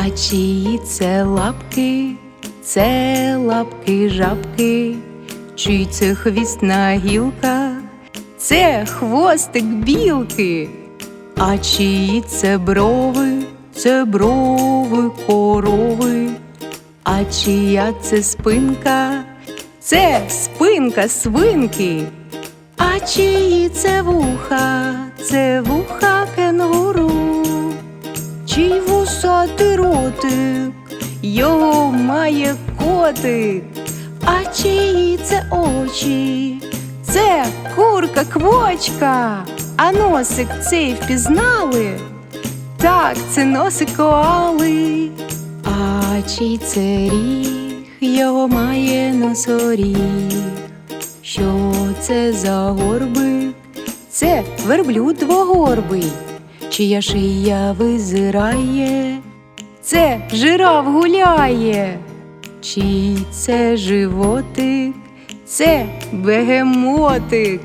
А чиї це лапки, це лапки жабки, чий це хвіст на гілках, це хвостик білки. А чиї це брови, це брови корови, а чия це спинка, це спинка свинки. А чиї це вуха, це вуха чий ротик, його має котик, а чиї це очі, це курка квочка, а носик цей впізнали. Так, це носик коали, а чий це ріг, його має носоріг. Що це за горбик? Це верблюд двогорбий, чия шия визирає, це жираф гуляє, чий це животик, це бегемотик,